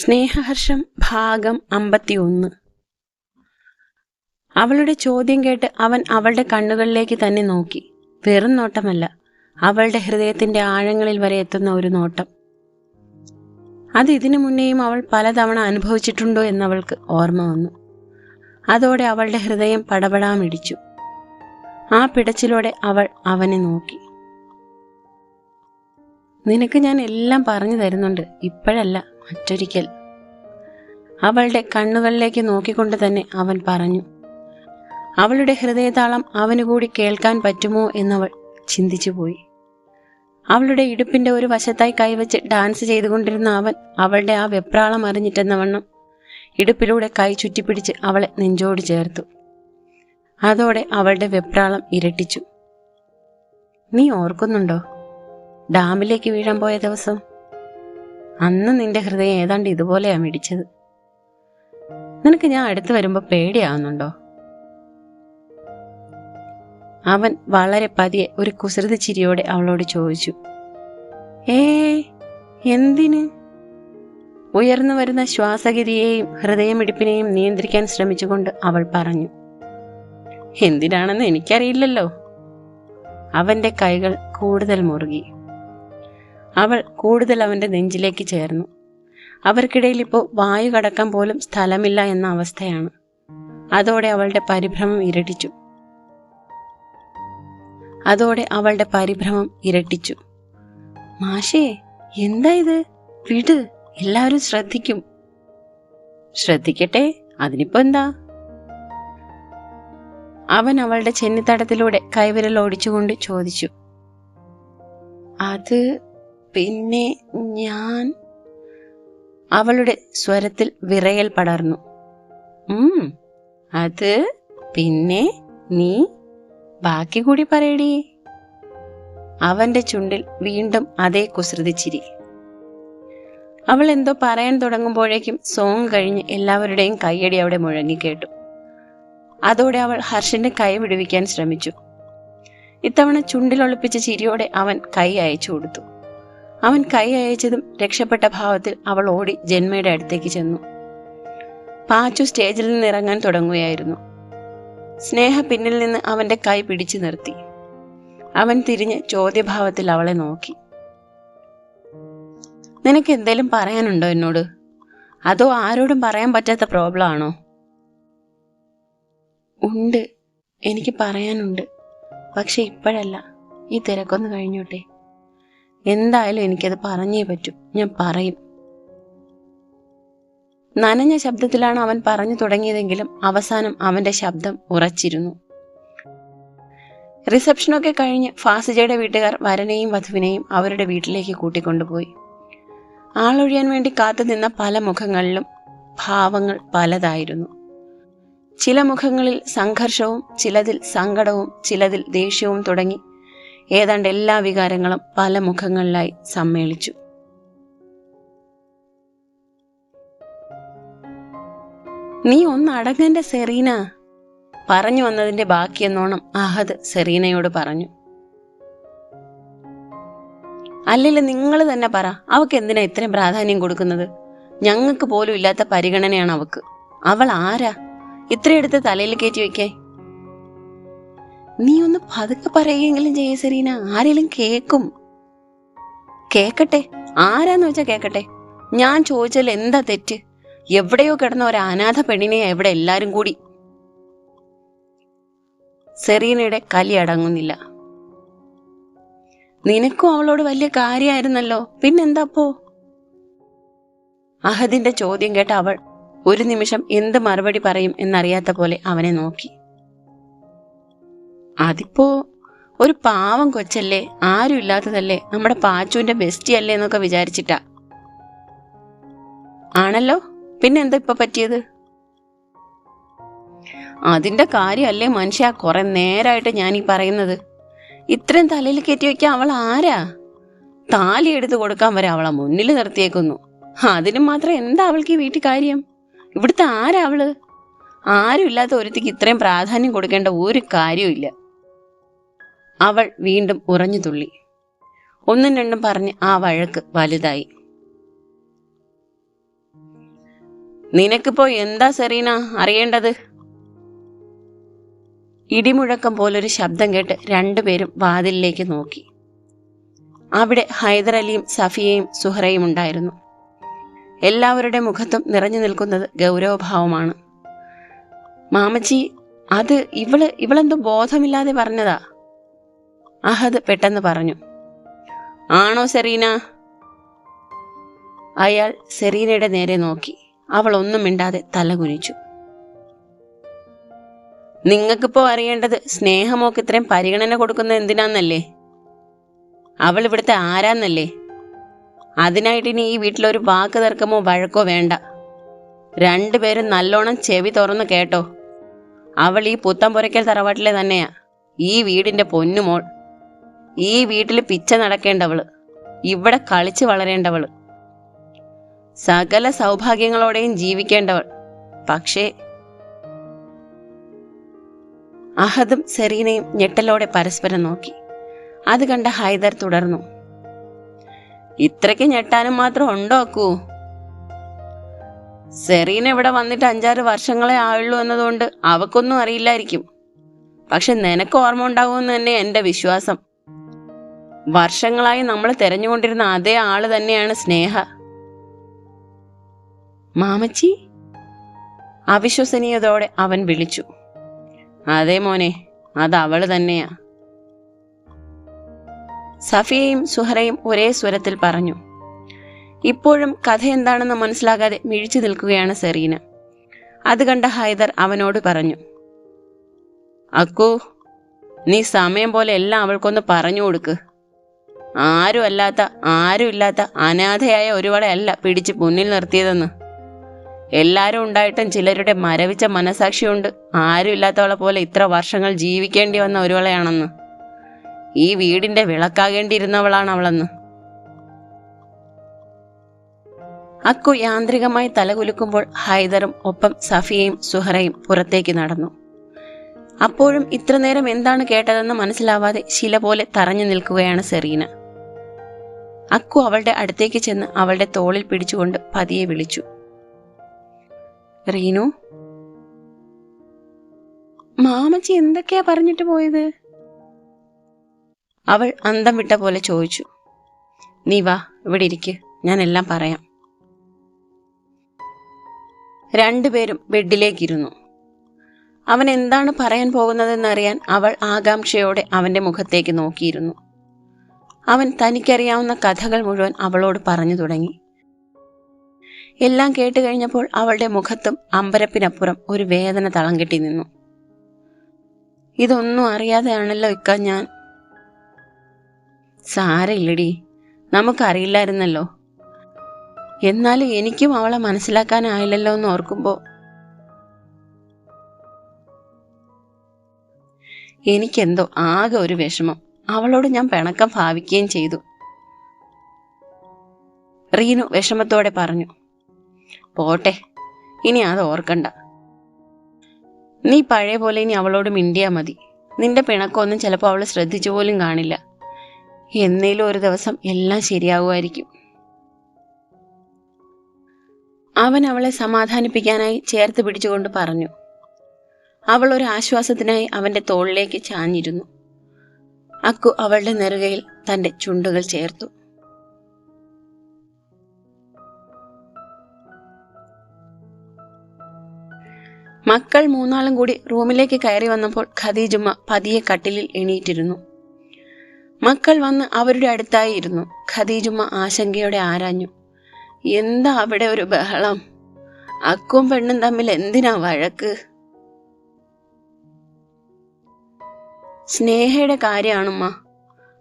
സ്നേഹഹർഷം ഭാഗം അമ്പത്തിയൊന്ന്. അവളുടെ ചോദ്യം കേട്ട് അവൻ അവളുടെ കണ്ണുകളിലേക്ക് തന്നെ നോക്കി. വെറും നോട്ടമല്ല അവളുടെ ഹൃദയത്തിന്റെ ആഴങ്ങളിൽ വരെ എത്തുന്ന ഒരു നോട്ടം. അത് ഇതിനു മുന്നേയും അവൾ പലതവണ അനുഭവിച്ചിട്ടുണ്ടോ എന്നവൾക്ക് ഓർമ്മ വന്നു. അതോടെ അവളുടെ ഹൃദയം പടപടാമിടിച്ചു ആ പിടച്ചിലോടെ അവൾ അവനെ നോക്കി. നിനക്ക് ഞാൻ എല്ലാം പറഞ്ഞു തരുന്നുണ്ട്. ഇപ്പോഴല്ല മറ്റൊരിക്കൽ. അവളുടെ കണ്ണുകളിലേക്ക് നോക്കിക്കൊണ്ട് തന്നെ അവൻ പറഞ്ഞു അവളുടെ ഹൃദയതാളം അവനുകൂടി കേൾക്കാൻ പറ്റുമോ? എന്നവൾ ചിന്തിച്ചുപോയി അവളുടെ ഇടുപ്പിന്റെ ഒരു വശത്തായി കൈവച്ച് ഡാൻസ് ചെയ്തുകൊണ്ടിരുന്ന അവൻ അവളുടെ ആ വെപ്രാളം അറിഞ്ഞിട്ടെന്ന വണ്ണം ഇടുപ്പിലൂടെ കൈ ചുറ്റിപ്പിടിച്ച് അവളെ നെഞ്ചോട് ചേർത്തു. അതോടെ അവളുടെ വെപ്രാളം ഇരട്ടിച്ചു. നീ ഓർക്കുന്നുണ്ടോ? ഡാമിലേക്ക് വീഴാൻ പോയ ദിവസം അന്ന് നിന്റെ ഹൃദയം ഏതാണ്ട് ഇതുപോലെയാ മിടിച്ചത്. നിനക്ക് ഞാൻ അടുത്ത് വരുമ്പോൾ പേടിയാവുന്നുണ്ടോ? അവൻ വളരെ പതിയെ ഒരു കുസൃതി ചിരിയോടെ അവളോട് ചോദിച്ചു. ഏ എന്തിന്? ഉയർന്നു വരുന്ന ശ്വാസഗതിയെയും ഹൃദയമിടിപ്പിനെയും നിയന്ത്രിക്കാൻ ശ്രമിച്ചുകൊണ്ട് അവൾ പറഞ്ഞു. എന്തിനാണെന്ന് എനിക്കറിയില്ലല്ലോ. അവന്റെ കൈകൾ കൂടുതൽ മുറുകി. അവൾ കൂടുതൽ അവന്റെ നെഞ്ചിലേക്ക് ചേർന്നു. അവർക്കിടയിൽ ഇപ്പോൾ വായു കടക്കാൻ പോലും സ്ഥലമില്ല എന്ന അവസ്ഥയാണ്. അതോടെ അവളുടെ പരിഭ്രമം ഇരട്ടിച്ചു. അതോടെ അവളുടെ പരിഭ്രമം ഇരട്ടിച്ചു. മാഷേ എന്താ ഇത്? വിട് എല്ലാവരും ശ്രദ്ധിക്കും. ശ്രദ്ധിക്കട്ടെ അതിനിപ്പോ എന്താ? അവൻ അവളുടെ ചെന്നിത്തടത്തിലൂടെ കൈവിരൽ ഓടിച്ചുകൊണ്ട് ചോദിച്ചു. അത് പിന്നെ ഞാൻ അവളുടെ സ്വരത്തിൽ വിറയൽ പടർന്നു. അത് പിന്നെ നീ ബാക്കി കൂടി പറയടി. അവന്റെ ചുണ്ടിൽ വീണ്ടും അതേ കുസൃതിച്ചിരി. അവൾ എന്തോ പറയാൻ തുടങ്ങുമ്പോഴേക്കും സോങ് കഴിഞ്ഞ് എല്ലാവരുടെയും കൈയടി അവിടെ മുഴങ്ങിക്കേട്ടു. അതോടെ അവൾ ഹർഷന്റെ കൈ വിടുവിക്കാൻ ശ്രമിച്ചു. ഇത്തവണ ചുണ്ടിലൊളിപ്പിച്ച ചിരിയോടെ അവൻ കൈ അയച്ചു കൊടുത്തു. അവൻ കൈ അയച്ചതും രക്ഷപ്പെട്ട ഭാവത്തിൽ അവൾ ഓടി ജന്മയുടെ അടുത്തേക്ക് ചെന്നു. പാച്ചു സ്റ്റേജിൽ നിന്ന് ഇറങ്ങാൻ തുടങ്ങുകയായിരുന്നു. സ്നേഹ പിന്നിൽ നിന്ന് അവന്റെ കൈ പിടിച്ചു നിർത്തി. അവൻ തിരിഞ്ഞ് ചോദ്യഭാവത്തിൽ അവളെ നോക്കി. നിനക്ക് എന്തേലും പറയാനുണ്ടോ എന്നോട്? അതോ ആരോടും പറയാൻ പറ്റാത്ത പ്രോബ്ലം ആണോ? ഉണ്ട്. എനിക്ക് പറയാനുണ്ട്. പക്ഷെ ഇപ്പോഴല്ല. ഈ തിരക്കൊന്ന് കഴിഞ്ഞോട്ടെ. എന്തായാലും എനിക്കത് പറഞ്ഞേ പറ്റൂ. ഞാൻ പറയും. നനഞ്ഞ ശബ്ദത്തിലാണ് അവൻ പറഞ്ഞു തുടങ്ങിയതെങ്കിലും അവസാനം അവന്റെ ശബ്ദം ഉറച്ചിരുന്നു. റിസപ്ഷനൊക്കെ കഴിഞ്ഞ് ഫാസിജയുടെ വീട്ടുകാർ വരനെയും വധുവിനെയും അവരുടെ വീട്ടിലേക്ക് കൂട്ടിക്കൊണ്ടുപോയി. ആളൊഴിയാൻ വേണ്ടി കാത്തുനിന്ന പല മുഖങ്ങളിലും ഭാവങ്ങൾ പലതായിരുന്നു. ചില മുഖങ്ങളിൽ സംഘർഷവും ചിലതിൽ സങ്കടവും ചിലതിൽ ദേഷ്യവും തുടങ്ങി ഏതാണ്ട് എല്ലാ വികാരങ്ങളും പല മുഖങ്ങളിലായി സമ്മേളിച്ചു. നീ ഒന്ന് അടങ്ങന്റെ സെറീന. പറഞ്ഞു വന്നതിന്റെ ബാക്കിയെന്നോണം അഹദ് സെറീനയോട് പറഞ്ഞു. അല്ലല്ല നിങ്ങൾ തന്നെ പറ അവക്ക് എന്തിനാ ഇത്രയും പ്രാധാന്യം കൊടുക്കുന്നത്? ഞങ്ങൾക്ക് പോലും ഇല്ലാത്ത പരിഗണനയാണ് അവക്ക്. അവൾ ആരാ? ഇത്രയെടുത്ത് തലയിൽ കയറ്റി വെക്കേ നീ ഒന്ന് പതുക്കെ പറയുകയെങ്കിലും ചെയ്യ സെറീന. ആരെങ്കിലും കേക്കും. കേക്കട്ടെ. ആരാന്ന് വെച്ചാ കേക്കട്ടെ? ഞാൻ ചോദിച്ചാൽ എന്താ തെറ്റ്? എവിടെയോ കിടന്ന ഒരു അനാഥ പെണ്ണിനെ എവിടെ എല്ലാരും കൂടി. സെറീനയുടെ കലി അടങ്ങുന്നില്ല. നിനക്കും അവളോട് വലിയ കാര്യമായിരുന്നല്ലോ പിന്നെന്താപ്പോ അഹദിന്റെ ചോദ്യം കേട്ട അവൾ ഒരു നിമിഷം എന്ത് മറുപടി പറയും എന്നറിയാത്ത പോലെ അവനെ നോക്കി. അതിപ്പോ ഒരു പാവം കൊച്ചല്ലേ? ആരും ഇല്ലാത്തതല്ലേ? നമ്മുടെ പാച്ചുവിന്റെ ബെസ്റ്റി അല്ലേ എന്നൊക്കെ വിചാരിച്ചിട്ടാ. ആണല്ലോ? പിന്നെന്താ ഇപ്പൊ പറ്റിയത്? അതിന്റെ കാര്യമല്ലേ മനുഷ്യ കുറെ നേരായിട്ട് ഞാൻ ഈ പറയുന്നത്. ഇത്രയും തലയിൽ കയറ്റി വെക്കാൻ അവൾ ആരാ? താലി എടുത്തു കൊടുക്കാൻ വരെ അവളെ മുന്നിൽ നിർത്തിയേക്കുന്നു. അതിന് മാത്രം എന്താ അവൾക്ക് ഈ വീട്ടിൽ കാര്യം? ഇവിടുത്തെ ആരാ അവൾ? ആരും ഇല്ലാത്ത ഒരുത്തിക്ക് ഇത്രയും പ്രാധാന്യം കൊടുക്കേണ്ട ഒരു കാര്യവും അവൾ വീണ്ടും ഉറഞ്ഞു തുള്ളി. ഒന്നും രണ്ടും പറഞ്ഞ് ആ വഴക്ക് വലുതായി. നിനക്കിപ്പോ എന്താ സെറീന? അറിയേണ്ടത്? ഇടിമുഴക്കം പോലൊരു ശബ്ദം കേട്ട് രണ്ടുപേരും വാതിലിലേക്ക് നോക്കി. അവിടെ ഹൈദരലിയും സഫിയയും സുഹറയും ഉണ്ടായിരുന്നു. എല്ലാവരുടെ മുഖത്തും നിറഞ്ഞു നിൽക്കുന്നത് ഗൗരവഭാവമാണ്. മാമച്ചി അത് ഇവൾ ഇവളെന്തോ ബോധമില്ലാതെ പറഞ്ഞതാ. അഹദ് പെട്ടെന്ന് പറഞ്ഞു. ആണോ സെറീന? അയാൾ സെറീനയുടെ നേരെ നോക്കി. അവൾ ഒന്നും മിണ്ടാതെ തലകുനിച്ചു. നിങ്ങൾക്കിപ്പോ അറിയേണ്ടത് സ്നേഹമോക്ക് ഇത്രയും പരിഗണന കൊടുക്കുന്നത് എന്തിനാന്നല്ലേ? അവൾ ഇവിടുത്തെ ആരാന്നല്ലേ? അതിനായിട്ട് ഇനി ഈ വീട്ടിലൊരു വാക്ക് തർക്കമോ വഴക്കോ വേണ്ട. രണ്ടുപേരും നല്ലോണം ചെവി തുറന്ന് കേട്ടോ. അവൾ ഈ പുത്തം പുരയ്ക്കൽ തറവാട്ടിലെ തന്നെയാ. ഈ വീടിന്റെ പൊന്നുമോൾ. ഈ വീട്ടിൽ പിച്ച നടക്കേണ്ടവൾ. ഇവിടെ കളിച്ച് വളരേണ്ടവൾ. സകല സൗഭാഗ്യങ്ങളോടെയും ജീവിക്കേണ്ടവൾ. പക്ഷേ അഹദും സെറീനയും ഞെട്ടലോടെ പരസ്പരം നോക്കി. അത് കണ്ട ഹൈദർ തുടർന്നു. ഇത്രയ്ക്ക് ഞെട്ടാനും മാത്രം ഉണ്ടോ അക്കൂ? സെറീന ഇവിടെ വന്നിട്ട് അഞ്ചാറ് വർഷങ്ങളെ ആയുള്ളൂ എന്നതുകൊണ്ട് അവക്കൊന്നും അറിയില്ലായിരിക്കും. പക്ഷെ നിനക്ക് ഓർമ്മ ഉണ്ടാവുമെന്ന് തന്നെ എന്റെ വിശ്വാസം. വർഷങ്ങളായി നമ്മൾ തെരഞ്ഞുകൊണ്ടിരുന്ന അതേ ആൾ തന്നെയാണ് സ്നേഹ. മാമച്ചി അവിശ്വസനീയതോടെ അവൻ വിളിച്ചു. അതെ മോനെ അത് അവൾ തന്നെയാ. സഫിയയും സുഹറയും ഒരേ സ്വരത്തിൽ പറഞ്ഞു. ഇപ്പോഴും കഥ എന്താണെന്ന് മനസ്സിലാകാതെ മിഴിച്ചു നിൽക്കുകയാണ് സെറീന. അത് കണ്ട ഹൈദർ അവനോട് പറഞ്ഞു. അക്കു നീ സമയം പോലെ എല്ലാം അവൾക്കൊന്ന് പറഞ്ഞു കൊടുക്ക്. ആരും അല്ലാത്ത ആരും ഇല്ലാത്ത അനാഥയായ ഒരുവളെ അല്ല പിടിച്ച് മുന്നിൽ നിർത്തിയതെന്ന്. എല്ലാവരും ഉണ്ടായിട്ടും ചിലരുടെ മരവിച്ച മനസാക്ഷിയുണ്ട്. ആരും ഇല്ലാത്തവളെ പോലെ ഇത്ര വർഷങ്ങൾ ജീവിക്കേണ്ടി വന്ന ഒരുവളെയാണെന്ന്. ഈ വീടിന്റെ വിളക്കാകേണ്ടിയിരുന്നവളാണ് അവളെന്ന് അക്കു യാന്ത്രികമായി തലകുലുക്കുമ്പോൾ ഹൈദറും ഒപ്പം സഫിയയും സുഹറയും പുറത്തേക്ക് നടന്നു. അപ്പോഴും ഇത്ര നേരം എന്താണ് കേട്ടതെന്ന് മനസ്സിലാവാതെ ശില പോലെ തറഞ്ഞു നിൽക്കുകയാണ് സെറീന. അക്കു അവളുടെ അടുത്തേക്ക് ചെന്ന് അവളുടെ തോളിൽ പിടിച്ചുകൊണ്ട് പതിയെ വിളിച്ചു. റീനു മാമച്ചി എന്തൊക്കെയാ പറഞ്ഞിട്ട് പോയത്? അവൾ അന്തം വിട്ട പോലെ ചോദിച്ചു. നീ വാ ഇവിടെ ഇരിക്ക് ഞാൻ എല്ലാം പറയാം. രണ്ടുപേരും ബെഡിലേക്കിരുന്നു. അവൻ എന്താണ് പറയാൻ പോകുന്നതെന്നറിയാൻ അവൾ ആകാംക്ഷയോടെ അവന്റെ മുഖത്തേക്ക് നോക്കിയിരുന്നു. അവൻ തനിക്കറിയാവുന്ന കഥകൾ മുഴുവൻ അവളോട് പറഞ്ഞു തുടങ്ങി. എല്ലാം കേട്ട് കഴിഞ്ഞപ്പോൾ അവളുടെ മുഖത്തും അമ്പരപ്പിനപ്പുറം ഒരു വേദന തളം കെട്ടി നിന്നു. ഇതൊന്നും അറിയാതെയാണല്ലോ ഇക്ക ഞാൻ. സാരയില്ലടി നമുക്കറിയില്ലായിരുന്നല്ലോ. എന്നാലും എനിക്കും അവളെ മനസ്സിലാക്കാനായില്ലല്ലോ എന്ന് ഓർക്കുമ്പോ. എനിക്കെന്തോ ആകെ ഒരു വിഷമം. അവളോട് ഞാൻ പിണക്കം ഭാവിക്കുകയും ചെയ്തു. റീനു വിഷമത്തോടെ പറഞ്ഞു പോട്ടെ ഇനി അത് ഓർക്കണ്ട. നീ പഴയ പോലെ ഇനി അവളോട് മിണ്ടിയാ മതി. നിന്റെ പിണക്കമൊന്നും ചിലപ്പോൾ അവൾ ശ്രദ്ധിച്ചു പോലും കാണില്ല. എന്നേലും ഒരു ദിവസം എല്ലാം ശരിയാകുമായിരിക്കും അവൻ അവളെ സമാധാനിപ്പിക്കാനായി ചേർത്ത് പിടിച്ചുകൊണ്ട് പറഞ്ഞു. അവൾ ഒരു ആശ്വാസത്തിനായി അവന്റെ തോളിലേക്ക് ചാഞ്ഞിരുന്നു. അക്കു അവളുടെ നെറുകയിൽ തന്റെ ചുണ്ടുകൾ ചേർത്തു. മക്കൾ മൂന്നാളും കൂടി റൂമിലേക്ക് കയറി വന്നപ്പോൾ ഖദീജുമ്മ പതിയെ കട്ടിലിൽ എണീറ്റിരുന്നു. മക്കൾ വന്ന് അവരുടെ അടുത്തായി ഇരുന്നു. ഖദീജുമ്മ ആശങ്കയോടെ ആരാഞ്ഞു. എന്താ അവിടെ ഒരു ബഹളം? അക്കും പെണ്ണും തമ്മിൽ എന്തിനാ വഴക്ക്? സ്നേഹയുടെ കാര്യമാണുമ്മ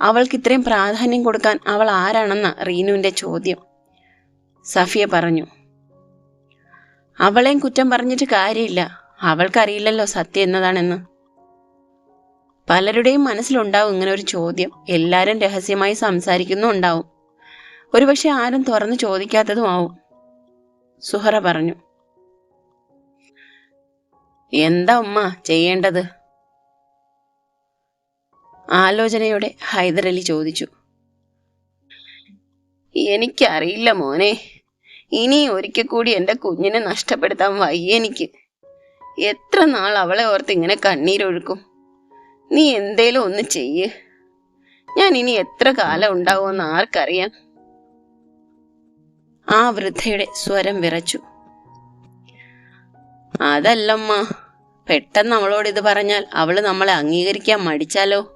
അവൾക്ക് ഇത്രയും പ്രാധാന്യം കൊടുക്കാൻ അവൾ ആരാണെന്ന റീനുവിന്റെ ചോദ്യം. സഫിയ പറഞ്ഞു അവളെയും കുറ്റം പറഞ്ഞിട്ട് കാര്യമില്ല. അവൾക്കറിയില്ലല്ലോ സത്യം എന്നതാണെന്ന്. പലരുടെയും മനസ്സിലുണ്ടാവും ഇങ്ങനെ ഒരു ചോദ്യം. എല്ലാവരും രഹസ്യമായി സംസാരിക്കുന്നുണ്ടാവും ഒരുപക്ഷെ ആരും തുറന്നു ചോദിക്കാത്തതുമാവും സുഹറ പറഞ്ഞു എന്താ ഉമ്മ ചെയ്യേണ്ടത്? ആലോചനയോടെ ഹൈദരലി ചോദിച്ചു. എനിക്കറിയില്ല മോനെ. ഇനി ഒരിക്കൽ കൂടി എന്റെ കുഞ്ഞിനെ നഷ്ടപ്പെടുത്താൻ വയ്യെനിക്ക് എത്ര നാൾ അവളെ ഓർത്ത് ഇങ്ങനെ കണ്ണീരൊഴുക്കും. നീ എന്തേലും ഒന്ന് ചെയ്യ്. ഞാൻ ഇനി എത്ര കാലം ഉണ്ടാവുമെന്ന് ആർക്കറിയാം. ആ വൃദ്ധയുടെ സ്വരം വിറച്ചു. അതല്ലമ്മ പെട്ടെന്ന് അവളോട് ഇത് പറഞ്ഞാൽ അവൾ നമ്മളെ അംഗീകരിക്കാൻ മടിച്ചാലോ?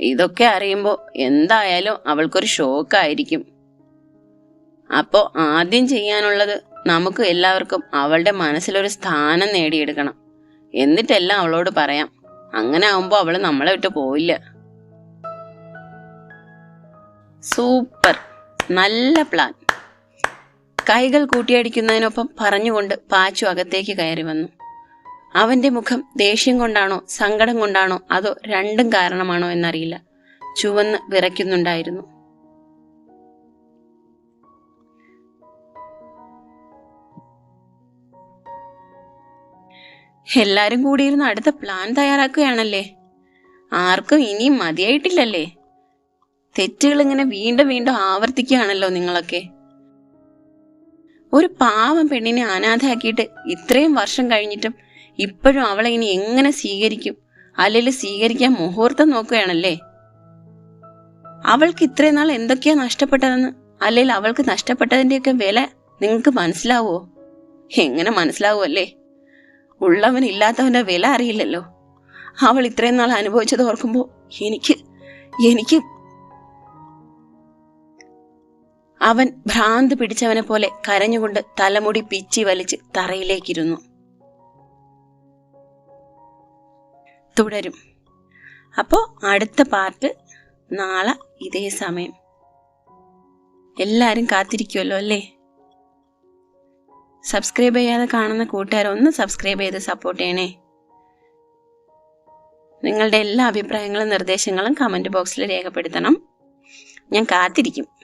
ഇതൊക്കെ അറിയുമ്പോൾ എന്തായാലും അവൾക്കൊരു ഷോക്കായിരിക്കും. അപ്പോ ആദ്യം ചെയ്യാനുള്ളത് നമുക്ക് എല്ലാവർക്കും അവളുടെ മനസ്സിലൊരു സ്ഥാനം നേടിയെടുക്കണം. എന്നിട്ടെല്ലാം അവളോട് പറയാം. അങ്ങനെ ആവുമ്പോൾ അവൾ നമ്മളെ വിട്ട് പോയില്ല സൂപ്പർ. നല്ല പ്ലാൻ. കൈകൾ കൂട്ടിയടിക്കുന്നതിനൊപ്പം പറഞ്ഞുകൊണ്ട് പാച്ചു അകത്തേക്ക് കയറി വന്നു. അവന്റെ മുഖം ദേഷ്യം കൊണ്ടാണോ സങ്കടം കൊണ്ടാണോ അതോ രണ്ടും കാരണമാണോ എന്നറിയില്ല. ചുവന്ന് വിറയ്ക്കുന്നുണ്ടായിരുന്നു. എല്ലാരും കൂടിയിരുന്ന് അടുത്ത പ്ലാൻ തയ്യാറാക്കുകയാണല്ലേ? ആർക്കും ഇനിയും മതിയായിട്ടില്ലല്ലേ? തെറ്റുകൾ ഇങ്ങനെ വീണ്ടും വീണ്ടും ആവർത്തിക്കുകയാണല്ലോ നിങ്ങളൊക്കെ. ഒരു പാവം പെണ്ണിനെ അനാഥയാക്കിയിട്ട് ഇത്രയും വർഷം കഴിഞ്ഞിട്ടും ഇപ്പോഴും അവളെ ഇനി എങ്ങനെ സ്വീകരിക്കും? അല്ലെങ്കിൽ സ്വീകരിക്കാൻ മുഹൂർത്തം നോക്കുകയാണല്ലേ? അവൾക്ക് ഇത്രയും നാൾ എന്തൊക്കെയാ നഷ്ടപ്പെട്ടതെന്ന്? അല്ലെങ്കിൽ അവൾക്ക് നഷ്ടപ്പെട്ടതിന്റെയൊക്കെ വില നിങ്ങൾക്ക് മനസ്സിലാവോ? എങ്ങനെ മനസ്സിലാവുമല്ലേ ഉള്ളവൻ ഇല്ലാത്തവന്റെ വില അറിയില്ലല്ലോ. അവൾ ഇത്രയും നാൾ അനുഭവിച്ചത് ഓർക്കുമ്പോൾ എനിക്ക് എനിക്ക് അവൻ ഭ്രാന്ത് പിടിച്ചവനെ പോലെ കരഞ്ഞുകൊണ്ട് തലമുടി പിച്ചി വലിച്ച് തറയിലേക്കിരുന്നു. തുടരും. അപ്പോൾ അടുത്ത പാർട്ട് നാളെ ഇതേ സമയം. എല്ലാവരും കാത്തിരിക്കുമല്ലോ അല്ലേ? സബ്സ്ക്രൈബ് ചെയ്യാതെ കാണുന്ന കൂട്ടുകാർ ഒന്ന് സബ്സ്ക്രൈബ് ചെയ്ത് സപ്പോർട്ട് ചെയ്യണേ. നിങ്ങളുടെ എല്ലാ അഭിപ്രായങ്ങളും നിർദ്ദേശങ്ങളും കമന്റ് ബോക്സിൽ രേഖപ്പെടുത്തണം. ഞാൻ കാത്തിരിക്കും.